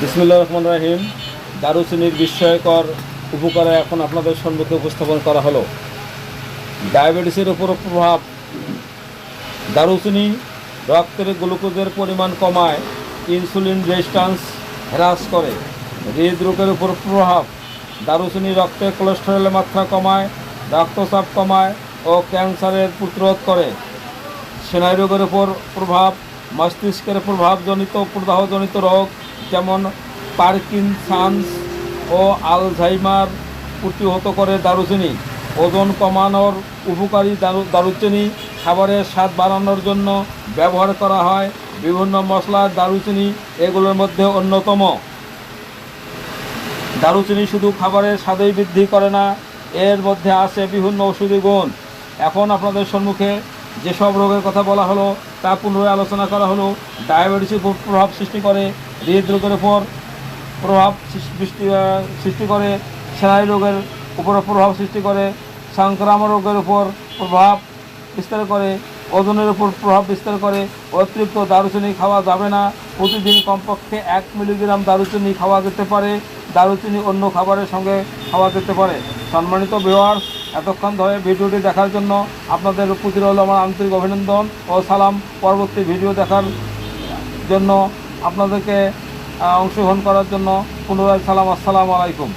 বিসমুল্লাহ রহমান রাহিম। দারুচিনির বিস্ময়কর উপকারে এখন আপনাদের সম্মুখে উপস্থাপন করা হলো। ডায়াবেটিসের উপর প্রভাব। দারুচিনি রক্তের গ্লুকোজের পরিমাণ কমায়, ইনসুলিন রেজিস্ট্যান্স হ্রাস করে, হৃদরোগের উপর প্রভাব। দারুচিনি রক্তে কোলেস্টেরলের মাত্রা কমায়, রক্তচাপ কমায় ও ক্যান্সারের প্রতিরোধ করে। সেনাই রোগের উপর প্রভাব, মস্তিষ্কের প্রভাবজনিত, প্রদাহজনিত রোগ যেমন পার্কিনসান্স ও আলঝাইমার প্রতিহত করে দারুচিনি। ওজন কমানোর উপকারী দারু দারুচিনি খাবারের স্বাদ বাড়ানোর জন্য ব্যবহার করা হয়। বিভিন্ন মশলা, দারুচিনি এগুলোর মধ্যে অন্যতম। দারুচিনি শুধু খাবারের স্বাদেই বৃদ্ধি করে না, এর মধ্যে আছে বিভিন্ন ওষুধি গুণ। এখন আপনাদের সম্মুখে যেসব রোগের কথা বলা হলো, তা পুনরায় আলোচনা করা হলো। ডায়াবেটিসের উপর প্রভাব সৃষ্টি করে, হৃদরোগের উপর প্রভাব সৃষ্টি সৃষ্টি করে স্নায়ু রোগের উপর প্রভাব সৃষ্টি করে, সংক্রামক রোগের উপর প্রভাব বিস্তার করে, ওজনের উপর প্রভাব বিস্তার করে, অতিরিক্ত দারুচিনি খাওয়া যাবে না। প্রতিদিন কমপক্ষে এক মিলিগ্রাম দারুচিনি খাওয়া যেতে পারে। দারুচিনি অন্য খাবারের সঙ্গে খাওয়া যেতে পারে। সম্মানিত ভিওয়ার্স এতক্ষণ ধরে ভিডিওটি দেখার জন্য আপনাদের প্রতি রইল আমার আন্তরিক অভিনন্দন ও সালাম। পরবর্তী ভিডিও দেখার জন্য আপনাদেরকে অংশগ্রহণ করার জন্য পুনরায় সালাম। আসসালামু আলাইকুম।